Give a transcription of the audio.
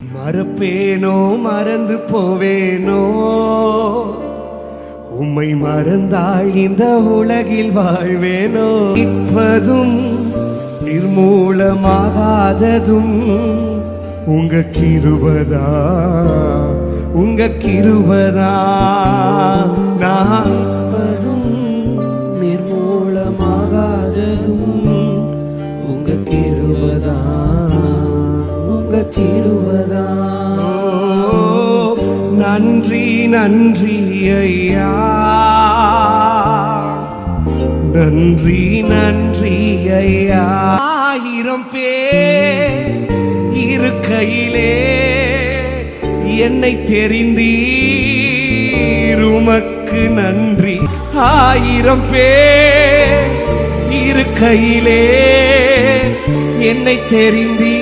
மறப்பேனோ மறந்து போவேனோ? உம்மை மறந்தால் இந்த உலகில் வாழ்வேனோ? இப்பதும் நிர்மூலமாகாததும் உங்க கிருபதா? உங்க கிருபதா? நான் இப்பதும் நிர்மூலமாகாததும் உங்க கிருபதா? உங்க நன்றி நன்றி ஐயா. நன்றி நன்றி ஐயா. ஆயிரம் பேர் இருக்கையிலே என்னை தெரிந்தீர். உமக்கு நன்றி. ஆயிரம் பேர் இருக்கையிலே என்னை தெரிந்தீர்.